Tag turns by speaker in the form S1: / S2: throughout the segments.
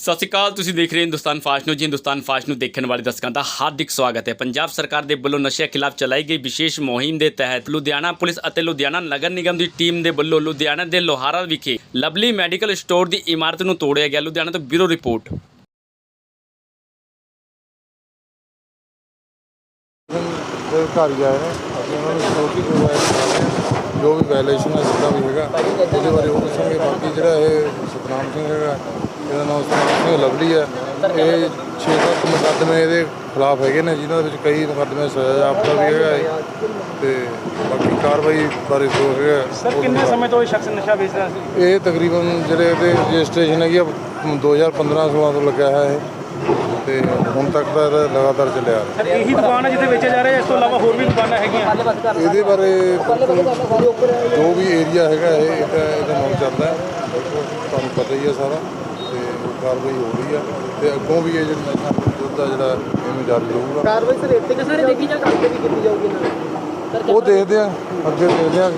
S1: ਸਤਿ ਸ਼੍ਰੀ ਅਕਾਲ, ਤੁਸੀਂ ਦੇਖ ਰਹੇ ਹੋ ਹਿੰਦੁਸਤਾਨ ਫਾਸਟ ਨਿਊਜ਼। ਜੀ, ਹਿੰਦੁਸਤਾਨ ਫਾਸਟ ਨੂੰ ਦੇਖਣ ਵਾਲੇ ਦਰਸ਼ਕਾਂ ਦਾ ਹਾਰਦਿਕ ਸਵਾਗਤ ਹੈ। ਪੰਜਾਬ ਸਰਕਾਰ ਦੇ ਵੱਲੋਂ ਨਸ਼ੇ ਖਿਲਾਫ ਚਲਾਈ ਗਈ ਵਿਸ਼ੇਸ਼ ਮੁਹਿੰਮ ਦੇ ਤਹਿਤ ਲੁਧਿਆਣਾ ਪੁਲਿਸ ਅਤੇ ਲੁਧਿਆਣਾ ਨਗਰ ਨਿਗਮ ਦੀ ਟੀਮ ਦੇ ਵੱਲੋਂ ਲੁਧਿਆਣਾ ਦੇ ਲੋਹਾਰਾ ਵਿਖੇ ਲਵਲੀ ਮੈਡੀਕਲ ਸਟੋਰ ਦੀ ਇਮਾਰਤ ਨੂੰ ਤੋੜਿਆ ਗਿਆ। ਲੁਧਿਆਣਾ ਤੋਂ ਬਿਊਰੋ ਰਿਪੋਰਟ।
S2: ਦੇ ਘਰ ਹੀ ਆਏ ਨੇ। ਅਸੀਂ ਉਹਨਾਂ ਨੂੰ ਸਿਕਿਉਰਿਟੀ ਪ੍ਰੋਵਾਈਡ ਕਰ ਰਹੇ ਹਾਂ ਜੋ ਵੀ ਵਾਇਲੇਸ਼ਨ ਹੈ ਜਿੱਦਾਂ ਵੀ ਹੈਗਾ। ਉਹਦੇ ਬਾਰੇ ਉਹ ਦੱਸਣਗੇ ਬਾਕੀ ਜਿਹੜਾ ਇਹ ਸਤਨਾਮ ਸਿੰਘ ਹੈਗਾ ਇਹਦਾ ਨਾਮ ਸਿੰਘ ਲਵਲੀ ਹੈ ਇਹ 6-7 ਮੁਕੱਦਮੇ ਇਹਦੇ ਖਿਲਾਫ ਹੈਗੇ ਨੇ ਜਿਨ੍ਹਾਂ ਦੇ ਵਿੱਚ ਕਈ ਮੁਕੱਦਮੇ ਸਜ਼ਾ ਜਾਪਦਾ ਵੀ ਹੈਗਾ ਹੈ ਤੇ ਬਾਕੀ ਕਾਰਵਾਈ ਬਾਰੇ ਜੋ ਹੈਗਾ
S3: ਸਰ ਕਿੰਨੇ ਸਮੇਂ ਤੋਂ ਇਹ ਸ਼ਖਸ ਨਸ਼ਾ ਵੇਚ ਰਿਹਾ ਸੀ?
S2: ਇਹ ਤਕਰੀਬਨ ਜਿਹੜੇ ਇਹਦੇ ਰਜਿਸਟ੍ਰੇਸ਼ਨ ਹੈਗੀ ਆ 2015-16 ਤੋਂ ਲੱਗਿਆ ਹੈ ਇਹ। ਤੇ ਹੁਣ ਤੱਕ ਤਾਂ ਲਗਾਤਾਰ ਚੱਲਿਆ ਆ ਰਿਹਾ।
S3: ਇਹੀ ਦੁਕਾਨ ਹੈ ਜਿੱਥੇ ਵੇਚਿਆ ਜਾ ਰਿਹਾ ਇਸ ਤੋਂ ਇਲਾਵਾ ਹੋਰ ਵੀ ਦੁਕਾਨਾਂ ਹੈਗੀਆਂ?
S2: ਇਹਦੇ ਬਾਰੇ ਜੋ ਵੀ ਏਰੀਆ ਹੈਗਾ ਇਹ ਇਹਦਾ ਨਾਮ ਚੱਲਦਾ ਤੁਹਾਨੂੰ ਪਤਾ ਹੀ ਹੈ ਸਾਰਾ। ਕਾਰਵਾਈ ਹੋ ਰਹੀ ਹੈ ਤੇ ਅੱਗੋਂ ਵੀ ਇਹ ਜਿਹੜਾ ਨਸ਼ਾ ਵਿਰੁੱਧ ਦਾ ਜਿਹੜਾ ਇਹਨੂੰ ਜਾਰੀ ਰਹੂਗਾ।
S4: ਕਾਰਵਾਈ ਸਰ ਇੱਥੇ ਕਿ ਸਾਰੇ ਦੇਖੀ ਜਾ ਅੱਗੇ ਵੀ ਕੀਤੀ ਜਾਊਗੀ ਸਰ
S2: ਉਹ ਦੇਖਦੇ ਆ ਅੱਗੇ ਦੇਖਦੇ ਆ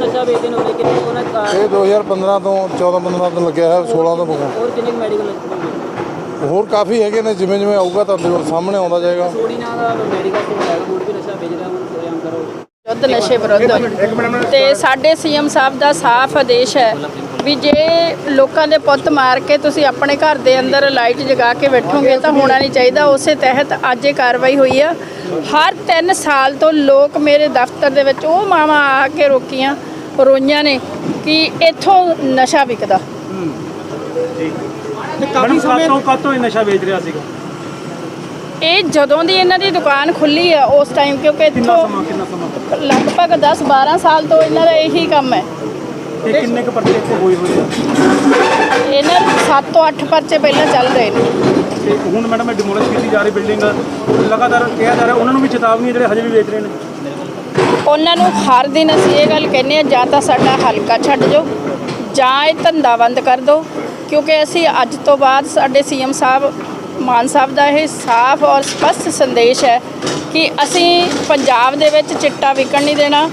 S4: ਨਸ਼ਾ ਵੇਚਦੇ ਨੇ ਉਹਨੇ ਕਿੰਨੇ ਉਹਨਾਂ ਦਾ
S2: ਇਹ 2015 ਤੋਂ 14 15 ਤੋਂ ਲੱਗਿਆ ਹੈ 16 ਤੋਂ ਬਗਾ
S4: ਹੋਰ ਕਿੰਨੇ ਮੈਡੀਕਲ
S2: ਹੋਰ ਕਾਫੀ ਹੈਗੇ ਨੇ ਜਿਵੇਂ ਜਿਵੇਂ ਆਊਗਾ ਤੁਹਾਨੂੰ ਸਾਹਮਣੇ ਆਉਂਦਾ ਜਾਏਗਾ।
S4: ਥੋੜੀ ਨਾ ਦਾ ਮੈਡੀਕਲ ਤੋਂ ਹੈਗਾ ਹੋਰ ਵੀ ਨਸ਼ਾ ਵੇਚ ਰਿਹਾ ਉਹਨੂੰ ਸਰਿਆਮ ਕਰੋ।
S5: ਯੁੱਧ ਨਸ਼ੇ ਵਿਰੁੱਧ। ਤੇ ਸਾਡੇ ਸੀਐਮ ਸਾਹਿਬ ਦਾ ਸਾਫ਼ ਆਦੇਸ਼ ਹੈ ਵੀ ਜੇ ਲੋਕਾਂ ਦੇ ਪੁੱਤ ਮਾਰ ਕੇ ਤੁਸੀਂ ਆਪਣੇ ਘਰ ਦੇ ਅੰਦਰ ਲਾਈਟ ਜਗਾ ਕੇ ਬੈਠੋਗੇ ਤਾਂ ਹੋਣਾ ਨਹੀਂ ਚਾਹੀਦਾ। ਉਸੇ ਤਹਿਤ ਅੱਜ ਇਹ ਕਾਰਵਾਈ ਹੋਈ ਆ। ਹਰ 3 ਸਾਲ ਤੋਂ ਲੋਕ ਮੇਰੇ ਦਫ਼ਤਰ ਦੇ ਵਿੱਚ ਉਹ ਮਾਵਾਂ ਆ ਕੇ ਰੋਕੀਆਂ ਰੋਈਆਂ ਨੇ ਕਿ ਇੱਥੋਂ ਨਸ਼ਾ ਵਿਕਦਾ।
S3: ਕਾਫੀ ਸਮੇਂ ਤੋਂ ਕਦ ਤੋਂ ਇਹ ਨਸ਼ਾ ਵੇਚ ਰਿਹਾ ਸੀਗਾ?
S5: ਇਹ ਜਦੋਂ ਦੀ ਇਹਨਾਂ ਦੀ ਦੁਕਾਨ ਖੁੱਲੀ ਆ ਉਸ ਟਾਈਮ ਕਿਉਂਕਿ ਇੱਥੋਂ ਲਗਭਗ 10 12 ਸਾਲ ਤੋਂ ਇਹਨਾਂ ਦਾ ਇਹੀ ਕੰਮ ਹੈ।
S3: ਤੇ ਕਿੰਨੇ ਕੁ ਪਰਚੇ ਇੱਥੇ ਹੋਏ ਹੋਏ ਆ?
S5: ਇਹਨਾਂ ਦੇ 7 ਤੋਂ 8 ਪਰਚੇ ਪਹਿਲਾਂ ਚੱਲ ਰਹੇ ਨੇ।
S3: ਤੇ ਹੁਣ ਮੈਡਮ ਇਹ ਡਿਮੋਲਿਸ਼ ਕੀਤੀ ਜਾ ਰਹੀ ਬਿਲਡਿੰਗ ਲਗਾਤਾਰ ਕਿਹਾ ਜਾ ਰਿਹਾ ਉਹਨਾਂ ਨੂੰ ਵੀ ਚੇਤਾਵਨੀ ਹੈ ਜਿਹੜੇ ਹਜੇ ਵੀ ਵੇਚ ਰਹੇ ਨੇ।
S5: ਉਹਨਾਂ ਨੂੰ ਹਰ ਦਿਨ ਅਸੀਂ ਇਹ ਗੱਲ ਕਹਿੰਦੇ ਆ ਜਾਂ ਤਾਂ ਸਾਡਾ ਹਲਕਾ ਛੱਡ ਜਾਓ ਜਾਂ ਇਹ ਧੰਦਾ ਬੰਦ ਕਰ ਦਿਓ ਕਿਉਂਕਿ ਅਸੀਂ ਅੱਜ ਤੋਂ ਬਾਅਦ ਸਾਡੇ ਸੀਐਮ ਸਾਹਿਬ ਮਾਨ ਸਾਹਿਬ ਦਾ ਇਹ ਸਾਫ਼ ਔਰ ਸਪਸ਼ਟ ਸੰਦੇਸ਼ ਹੈ ਕਿ ਅਸੀਂ ਪੰਜਾਬ ਦੇ ਵਿੱਚ ਚਿੱਟਾ ਵਿਕਣ ਨਹੀਂ ਦੇਣਾ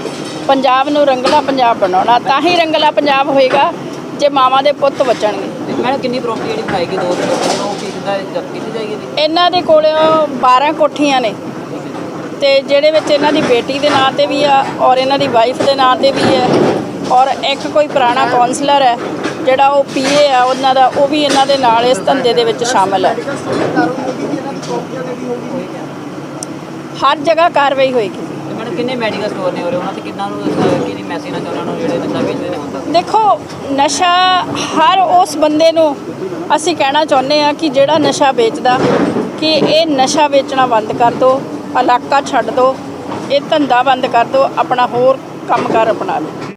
S5: ਪੰਜਾਬ ਨੂੰ ਰੰਗਲਾ ਪੰਜਾਬ ਬਣਾਉਣਾ ਤਾਂ ਹੀ ਰੰਗਲਾ ਪੰਜਾਬ ਹੋਏਗਾ ਜੇ ਮਾਵਾਂ ਦੇ ਪੁੱਤ ਬਚਣਗੇ।
S4: ਮੈਡਮ ਕਿੰਨੀ ਪ੍ਰਾਪਰਟੀ ਜਿਹੜੀ ਖਾਏਗੀ ਦੋ ਦਿਨ ਉਹ ਕੀ ਦਾ ਜ਼ਬਤ ਕੀਤੀ ਜਾਏਗੀ
S5: ਇਹਨਾਂ ਦੇ ਕੋਲ 12 ਕੋਠੀਆਂ ਨੇ। ਤੇ ਜਿਹੜੇ ਵਿੱਚ ਇਹਨਾਂ ਦੀ ਬੇਟੀ ਦੇ ਨਾਂ ਤੇ ਵੀ ਆ ਔਰ ਇਹਨਾਂ ਦੀ ਵਾਈਫ ਦੇ ਨਾਂ ਤੇ ਵੀ ਹੈ ਔਰ ਇੱਕ ਕੋਈ ਪੁਰਾਣਾ ਕਾਉਂਸਲਰ ਹੈ ਜਿਹੜਾ ਉਹ ਪੀਏ ਆ ਉਹਨਾਂ ਦਾ ਉਹ ਵੀ ਇਹਨਾਂ ਦੇ ਨਾਲ ਇਸ ਧੰਦੇ ਦੇ ਵਿੱਚ ਸ਼ਾਮਲ ਹੈ। ਹਰ ਜਗ੍ਹਾ ਕਾਰਵਾਈ ਹੋਏਗੀ।
S4: ਕਿੰਨੇ ਮੈਡੀਕਲ ਸਟੋਰ ਨੇ ਉਰੇ? ਉਹਨਾਂ ਤੇ ਕਿੰਨਾ ਨੂੰ ਕਿਹਦੀ ਮੈਸੇਜ ਨਾਲ ਉਹਨਾਂ ਨੂੰ ਜਿਹੜੇ ਨਸ਼ਾ ਵੇਚਦੇ ਨੇ ਹੁਣ
S5: ਦੇਖੋ, ਨਸ਼ਾ ਹਰ ਉਸ ਬੰਦੇ ਨੂੰ ਅਸੀਂ ਕਹਿਣਾ ਚਾਹੁੰਦੇ ਆ ਕਿ ਜਿਹੜਾ ਨਸ਼ਾ ਵੇਚਦਾ, ਕਿ ਇਹ ਨਸ਼ਾ ਵੇਚਣਾ ਬੰਦ ਕਰ ਦਿਓ ਇਲਾਕਾ ਛੱਡ ਦਿਓ ਇਹ ਧੰਦਾ ਬੰਦ ਕਰ ਦਿਓ ਆਪਣਾ ਹੋਰ ਕੰਮ ਕੰਮਕਾਰ ਅਪਣਾ ਲਓ।